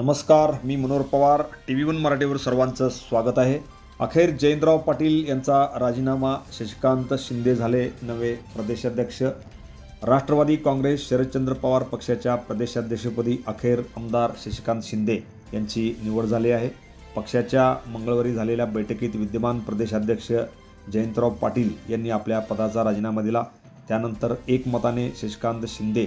नमस्कार मी Manohar Pawar. T V one मराठीवर सर्वांचं स्वागत आहे. अखेर जयंतराव पाटील यांचा राजीनामा शशिकांत शिंदे झाले नवे प्रदेशाध्यक्ष. राष्ट्रवादी काँग्रेस शरदचंद्र पवार पक्षाच्या प्रदेशाध्यक्षपदी अखेर आमदार शशिकांत शिंदे यांची निवड झाली आहे. पक्षाच्या मंगळवारी झालेल्या बैठकीत विद्यमान प्रदेशाध्यक्ष जयंतराव पाटील यांनी आपल्या पदाचा राजीनामा दिला. त्यानंतर एकमताने शशिकांत शिंदे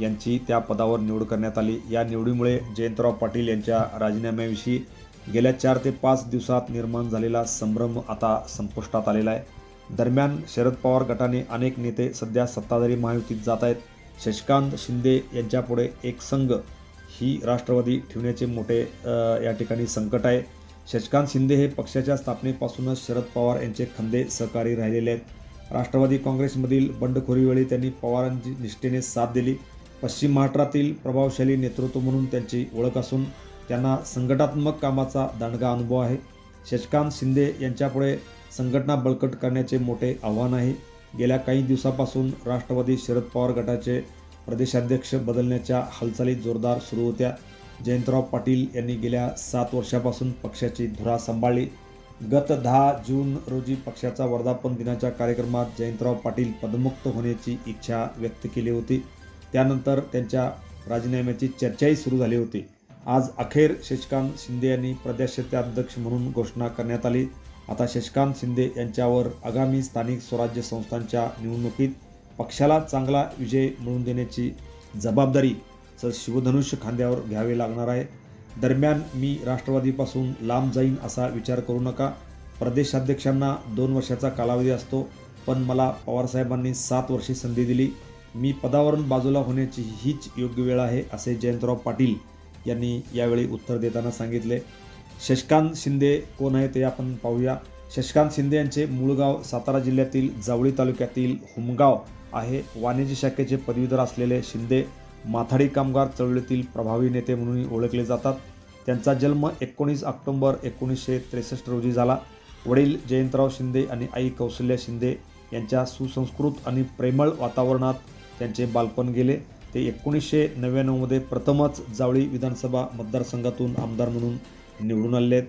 यांची त्या पदावर निवड करण्यात आली. या निवडीमुळे जयंतराव पाटील यांच्या राजीनाम्याविषयी गेल्या चार ते पाच दिवसात निर्माण झालेला संभ्रम आता संपुष्टात आलेला आहे. दरम्यान शरद पवार गटाने अनेक नेते सध्या सत्ताधारी महायुतीत जात आहेत. शशिकांत शिंदे यांच्यापुढे एक संघ ही राष्ट्रवादी ठेवण्याचे मोठे या ठिकाणी संकट आहे. शशिकांत शिंदे हे पक्षाच्या स्थापनेपासूनच शरद पवार यांचे खंदे सहकारी राहिलेले आहेत. राष्ट्रवादी काँग्रेसमधील बंडखोरीवेळी त्यांनी पवारांची निष्ठेने साथ दिली. पश्चिम महाराष्ट्रातील प्रभावशाली नेतृत्व म्हणून त्यांची ओळख असून त्यांना संघटनात्मक कामाचा दांडगा अनुभव आहे. शशकांत शिंदे यांच्यापुढे संघटना बळकट करण्याचे मोठे आव्हान आहे. गेल्या काही दिवसापासून राष्ट्रवादी शरद पवार गटाचे प्रदेशाध्यक्ष बदलण्याच्या हालचाली जोरदार सुरू होत्या. जयंतराव पाटील यांनी गेल्या सात वर्षापासून पक्षाची धुरा सांभाळली. गत दहा जून रोजी पक्षाचा वर्धापन दिनाच्या कार्यक्रमात जयंतराव पाटील पदमुक्त होण्याची इच्छा व्यक्त केली होती. त्यानंतर त्यांच्या राजीनाम्याची चर्चाही सुरू झाली होती. आज अखेर शशिकांत शिंदे यांनी प्रदेशाध्यक्ष म्हणून घोषणा करण्यात आली. आता शशिकांत शिंदे यांच्यावर आगामी स्थानिक स्वराज्य संस्थांच्या निवडणुकीत पक्षाला चांगला विजय मिळवून देण्याची जबाबदारी च शिवधनुष्य खांद्यावर घ्यावे लागणार आहे. दरम्यान मी राष्ट्रवादीपासून लांब जाईन असा विचार करू नका. प्रदेशाध्यक्षांना दोन वर्षाचा कालावधी असतो पण मला पवारसाहेबांनी सात वर्षे संधी दिली. मी पदावरून बाजूला होण्याची हीच योग्य वेळ आहे असे जयंतराव पाटील यांनी यावेळी उत्तर देताना सांगितले. शशकांत शिंदे कोण आहे ते आपण पाहूया. शशकांत शिंदे यांचे मूळ गाव सातारा जिल्ह्यातील जावळी तालुक्यातील हुमगाव आहे. वाणिज्य शाखेचे पदवीधर असलेले शिंदे माथाडी कामगार चळवळीतील प्रभावी नेते म्हणून ओळखले जातात. त्यांचा जन्म एकोणीस ऑक्टोंबर एकोणीसशे त्रेसष्ट रोजी झाला. वडील जयंतराव शिंदे आणि आई कौशल्या शिंदे यांच्या सुसंस्कृत आणि प्रेमळ वातावरणात त्यांचे बालपण गेले. ते एकोणीसशे नव्याण्णवमध्ये प्रथमच जावळी विधानसभा मतदारसंघातून आमदार म्हणून निवडून आले आहेत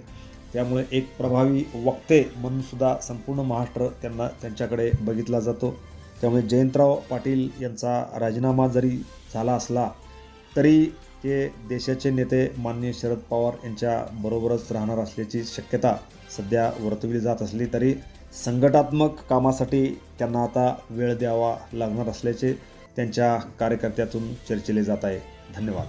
त्यामुळे एक प्रभावी वक्ते म्हणूनसुद्धा संपूर्ण महाराष्ट्र त्यांना त्यांच्याकडे बघितला जातो. त्यामुळे जयंतराव पाटील यांचा राजीनामा जरी झाला असला तरी ते देशाचे नेते माननीय शरद पवार यांच्या बरोबरच राहणार असल्याची शक्यता सध्या वर्तविली जात असली तरी संघटात्मक कामासाठी त्यांना आता वेळ द्यावा लागणार असल्याचे त्यांच्या कार्यकर्त्यातून चर्चिले जात आहे. धन्यवाद.